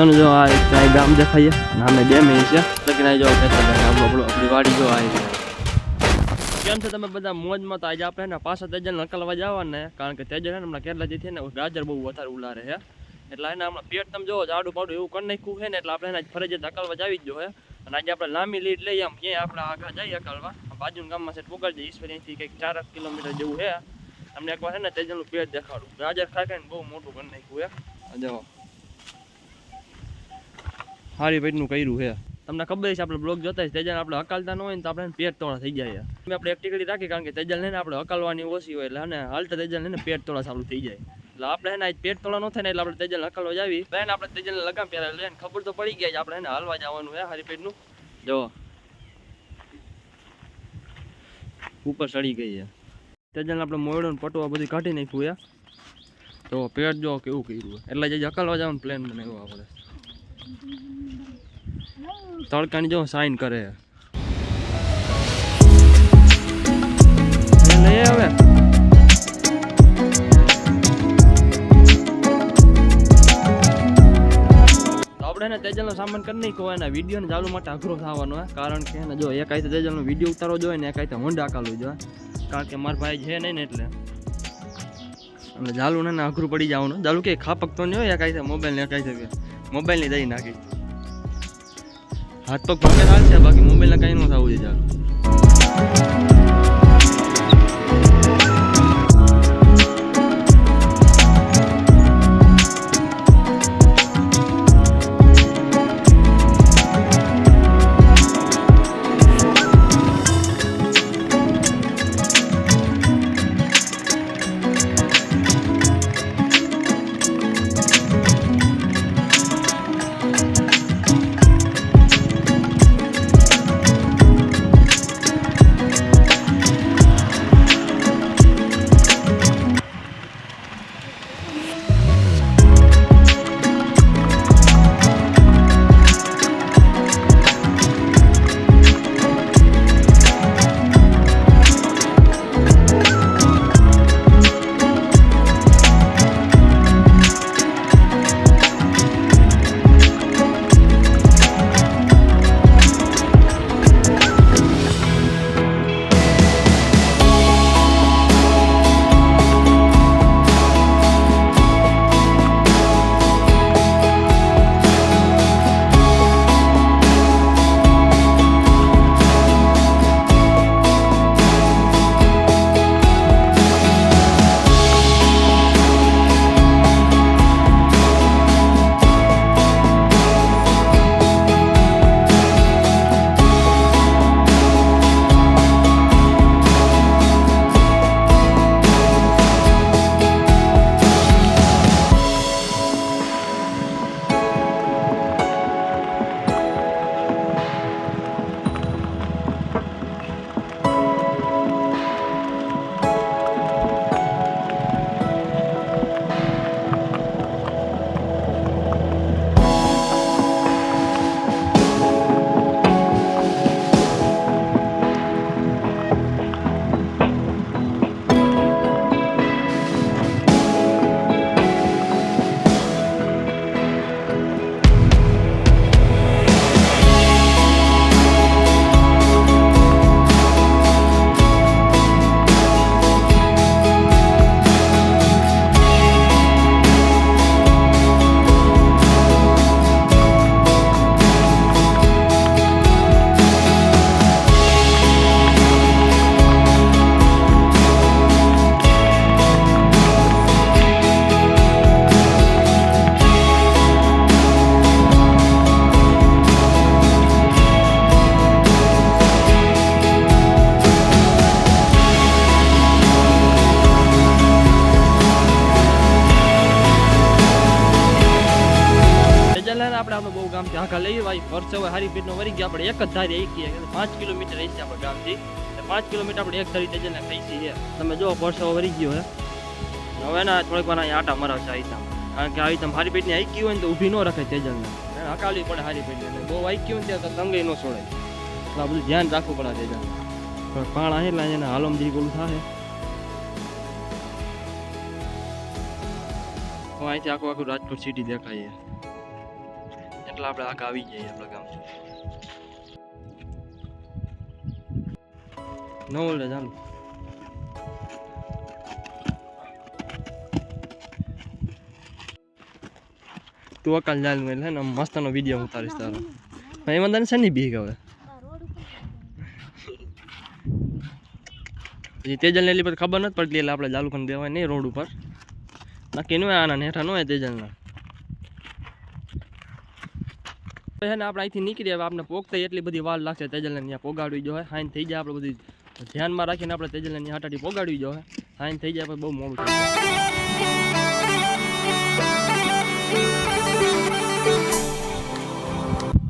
દોસ્તોને જો આ એક ગામ દેખાઈએ અને સામે ડેમ એ છે. આ જો આપણું આપણું વાડી જો આ કેમ છે તમે બધા? મોજમાં તો આજે આપણે ને પાછા તેજલ નકલવા જવાને કારણ કે તેજલ હમણાં કેટલા છે ને ગાજર બહુ વધારે ઉલારે છે. એટલે એને હમણાં પેટ તમે જોવો જાડું પાડું એવું કરી નાખ્યું છે ને, એટલે આપણે એને ફરજિયાત અકલવા જ જ જોઈએ અને આજે આપણે લાંબી લીડ લઈએ આમ ક્યાંય આપણે આગળ જઈએ અકલવા બાજુના ગામમાં છે પોગાડી જઈએ ઈશ્વરીથી કંઈક ચાર કિલોમીટર જેવું છે. અમને એકવાર છે ને તેજલનું પેટ દેખાડું. ગાજર ખાઈ બહુ મોટું કરી નાખ્યું છે. આ હારી પેટનું કર્યું છે. તમને ખબર છે, આપણે બ્લોગ જોતા તેજલ આપણે હકાલતા ન હોય ને તો આપણે પેટ તોડા થઈ જાય અમે આપણે એક ટીકડી રાખી, કારણ કે તેજલ ને આપણે હકાલવાની ઓછી હોય, એટલે અને હાલતા તેજલ ને પેટ તોડા ચાલુ થઈ જાય. એટલે આપણે એને પેટ તોડા ન થાય ને એટલે આપણે તેજલ હકાલવા જાવી બેન આપણે તેજલ લગામ પહેલા લઈને ખબર તો પડી ગઈ છે, આપણે એને હાલવા જવાનું હે હારી પેટનું જો. ઉપર ચડી ગઈ છે. તેજલ આપણે મોયડો ને પટો આ બધું કાઢી નાખ્યું છે. તો પેટ જો કેવું કર્યું એટલે જે હકાલવા જવાનું પ્લાન બનાવ્યો આપણે. તડકાની જો સાઈન કરે. છે. એ તો આપણે ને તેજલનો સામાન કરી નાખ્યો એના વિડીયોને ચાલુ માટે અઘરો થવાનો હે કારણ કે જો એક આઈતે તેજલનો વીડિયો ઉતારો જોઈએ ને, એક આઈતે હોન્ડા કાલું જોઈએ. કારણ કે મારા ભાઈ છે નહીં ને એટલે. અને ને અઘરું પડી જવાનું. જાલુ કે ખાપક તો નહીં હોય, એક આઈતે મોબાઈલ ને એક આઈતે મોબાઈલની દઈ નાખી. હાથ પગ ભાગે છે બાકી મોબાઈલના કઈ ન થવું જોઈએ ચાલુ. લઈએ ભાઈ વર્ષે હવે હારી પેટનો વરી ગયા આપણે એક જ ધારી એક પાંચ કિલોમીટર રહી છે આપણે ગામથી. એટલે પાંચ કિલોમીટર આપણે એક ધારી તેજલને ખાઈ છીએ તમે જો પરસેવો વરી ગયો, હે. હવે ના, થોડીક વાર અહીંયા આટા મરાવશે આઈતા કારણ કે આવી તમે હારી પેટની આઈકી હોય ને તો ઊભી ન રખે તેજલને એને હકાવવી પડે હારી પેટને એટલે બહુ આઈકી હોય ને ત્યાં તો તંગે ન છોડે એટલે આ બધું ધ્યાન રાખવું પડે તેજલ પણ પાણા એટલે એને હાલમ જરી ઓલું થાય તો અહીંથી આખું આખું રાજકોટ સિટી દેખાય છે એટલે આપણે આગળ આવી જઈએ આપણા ગામ ન ઓલે ચાલુ. તું અકાલ ચાલુ એટલે ને મસ્તનો વીડિયો ઉતારીશ તારો. પણ એમાં તને શેની બીક હવે? પછી તેજલને એટલી બધી ખબર નથી પડતી, એટલે આપણે ચાલુ કરી દેવાય નહીં રોડ ઉપર. નક્કી નું હોય આના હેઠા, ન હોય તેજલના પછી છે ને આપણે અહીંથી નીકળી હવે આપણે પોગતા એટલી બધી વાર લાગશે તેજલને ત્યાં પોગાડવી જોઈએ હાઈન થઈ જાય આપણે બધી. ધ્યાનમાં રાખીને આપણે તેજલને ત્યાં હાટાટી પોગાડવી જોઈએ હાઈન થઈ જાય પછી બહુ મોડું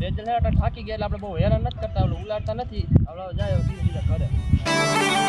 તેજલ થાકી ગયા એટલે આપણે બહુ હેરાન નથી કરતા ઉલાડતા નથી. આપણે જાય ધીરે ધીરે ઘરે.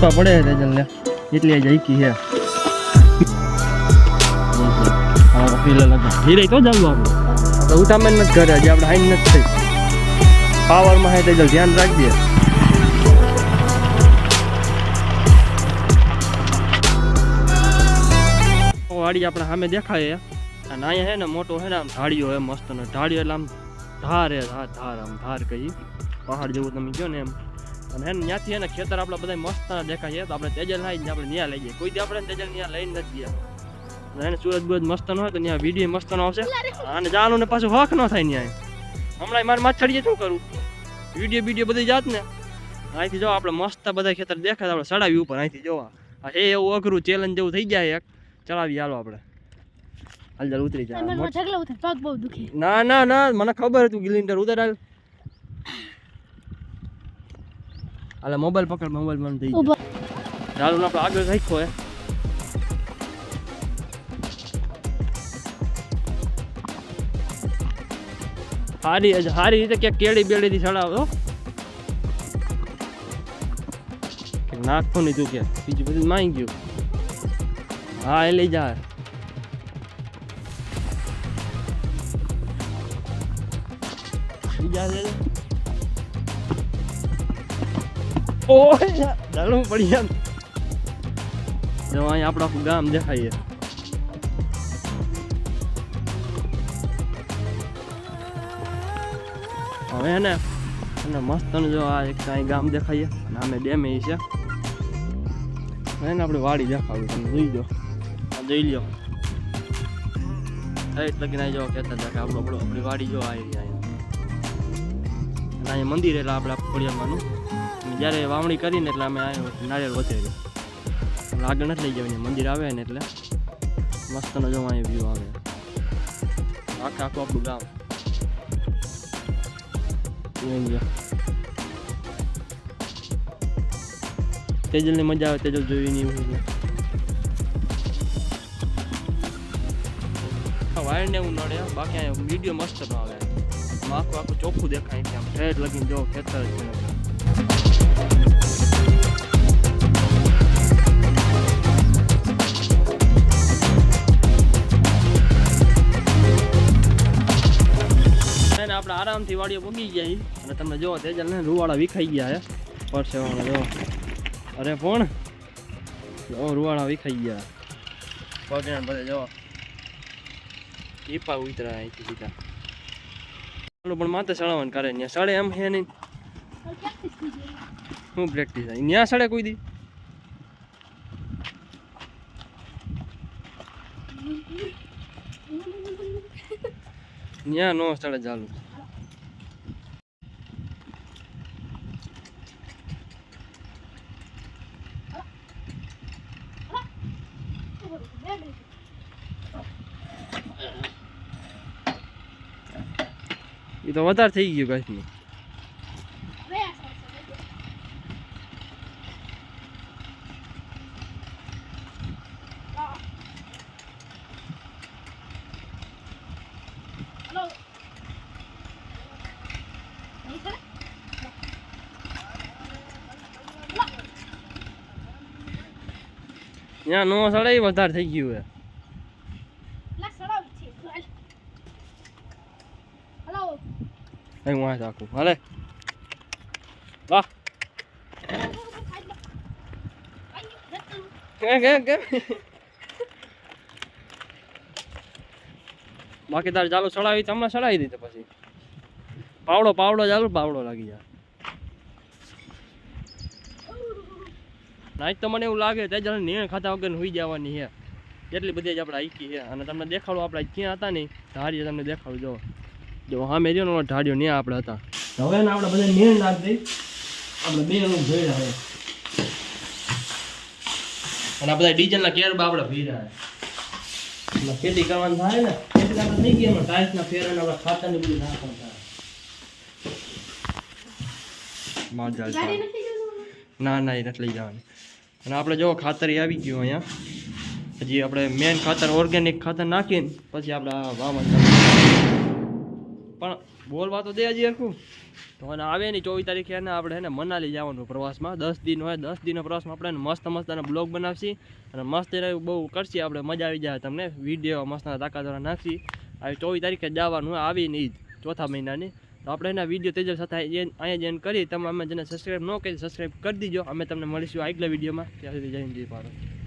બેટા પડે છે તેજલ ને એટલી જઈકી હા લગા તો ઉઠામણ નથી હાઈન નથી થઈ. હે તેજલ, ધ્યાન રાખજે. વાડી આપણે સામે દેખાય અને અહીંયા હે ને મોટો હે ને આમ ઢાળીઓ હે મસ્ત ને ઢાળીઓ એટલે આમ ધાર હે, ધાર, આમ ધાર કહી પહાડ જેવું તમે કહો ને એમ. અને હે ત્યાંથી એને ખેતર આપણે બધા મસ્ત દેખાય છે. તો આપણે તેજલ લાવીને આપણે ત્યાં લઈ જઈએ. કોઈ દી આપણે તેજલ ત્યાં લઈને નથી ગયા. એને સુરત બુરત મસ્ત ન હોય તો ત્યાં વીડિયો મસ્ત ન આવશે. અને જવાનું ને પાછું હક ન થાય ત્યાં હમણાં મારે માછડીએ શું કરું વીડિયો વીડિયો બધી જાત ને. અહીંથી જો આપણે મસ્ત બધા ખેતર દેખાય આપણે ચડાવી ઉપર. અહીંથી જોવા. આ એ એવું અઘરું ચેલેન્જ જેવું થઈ જાય એક. ચડાવી હાલો આપણે. હાલ ચાલ ઉતરી જાય ના ના ના મને ખબર હતું ગિલિન્ડર ઉતર હાલ હાલે મોબાઈલ પકડ મોબાઈલ બંધ થઈ ઊભો ચાલો ને આપણે આગળ રાખ્યો હે. હારી હારી રીતે ક્યાંક કેળી બેડી થી ચડાવો કે નાખતો નહીં તું કે બીજું બધું માઈ ગયું. હા એ લઈ જા. બીજા ઓય! ચાલો પડી ગયા જો અહીં આપણું આખું ગામ દેખાય હવે ને અને મસ્ત જો આ એક કાંઈ ગામ દેખાય અને અમે ડેમે છે. એને ને આપણે વાડી દેખાડું તમે જોઈ જો આ જોઈ લ્યો એટલે કે ના જો કહેતા હતા કે આપણું આપણું આપણી વાડી જો આવી રહ્યા અને અહીંયા મંદિર એટલે આપણે અને જ્યારે વાવણી કરીને એટલે અમે નારિયેળ વધેરી એટલે આગળ નથી લઈ જવાની, મંદિર આવે ને એટલે મસ્તનો નજો અહીંયા વ્યૂ આવે. આખે આખું આપણું ગામ. તેજલની મજા આવે, તેજલ જોઈ નહીં વાયર ને એવું નડે, બાકી વીડિયો મસ્ત ન આવે. આખું આખું ચોખ્ખું દેખાય છે આમ લગીને જો ખેતર છે. આપણે આરામથી વાડીઓ પગી ગયા અને તમે જો ને રૂવાડા વિખાઈ ગયા હે. પરસેવાના જો અરે પણ જો રૂવાડા વિખાઈ ગયા. પગના બધે જો ટીપા ઉતરા અહીંથી સીધા. પણ માથે સળાવવાનું કરે ત્યાં સળે એમ છે નહીં. શું પ્રેક્ટિસ ત્યાં સળે કોઈ દી? ત્યાં નો સળે ચાલુ એ તો વધારે થઈ ગયું કાશ્મીર ત્યાં નો સળે વધારે થઈ ગયું હે અહીં વાંચ કે બાકી તારે ચાલુ ચડાવી તમને ચડાવી દીધે પછી. પાવડો પાવડો ચાલુ, પાવડો લાગી જાય. નાચ તો મને એવું લાગે, તે જરા નિર્ણય ખાતા વગર હોઈ જવાની છે એટલી બધી આપણે આઈકી છે અને તમને દેખાડું, આપણે ક્યાં હતા નહીં? ધારીએ તમને દેખાડું જો જો હા મેં ને ઢાળ્યો ને આપણે હતા. હવે ને આપણે બધા નીણ નાખ દઈ આપણે બે અમુક ભેળા હવે અને આ બધા ડીઝલના કેરબા આપણે ભીડા એટલે ખેતી કરવાનું થાય ને ખેતી આપણે થઈ ગઈ એમાં ટાઇલ્સના ફેરને આપણે ખાતરની બધું નાખવાનું થાય. ના ના એ નથી લઈ જવાની. અને આપણે જો ખાતર આવી ગયું અહીંયા. હજી આપણે મેન ખાતર ઓર્ગેનિક ખાતર નાખીને પછી આપણે આ વાવણ બોલવા તો દે હજી હરખું. તો અને આવે નહીં, ચોવીસ તારીખે એને આપણે એને મનાલી જવાનું પ્રવાસમાં. દસ દિન હોય, દસ દિનનો પ્રવાસમાં આપણે મસ્ત મસ્ત એને બ્લોગ બનાવશી અને મસ્ત એને બહુ કરશી આપણે, મજા આવી જાય તમને. વીડિયો મસ્ત તાકાત દ્વારા નાખશી. આવી ચોવીસ તારીખે જવાનું હોય આવીને ઈ ચોથા મહિનાની. તો આપણે એના વીડિયો તેજલ સાથે અહીંયા જેન કરી, તમે અમે જેને સબસ્ક્રાઈબ ન કરી સબસ્ક્રાઈબ કરી દીજો. અમે તમને મળીશું આગલા વિડીયોમાં ત્યાં સુધી જય હિન્દ ભારત.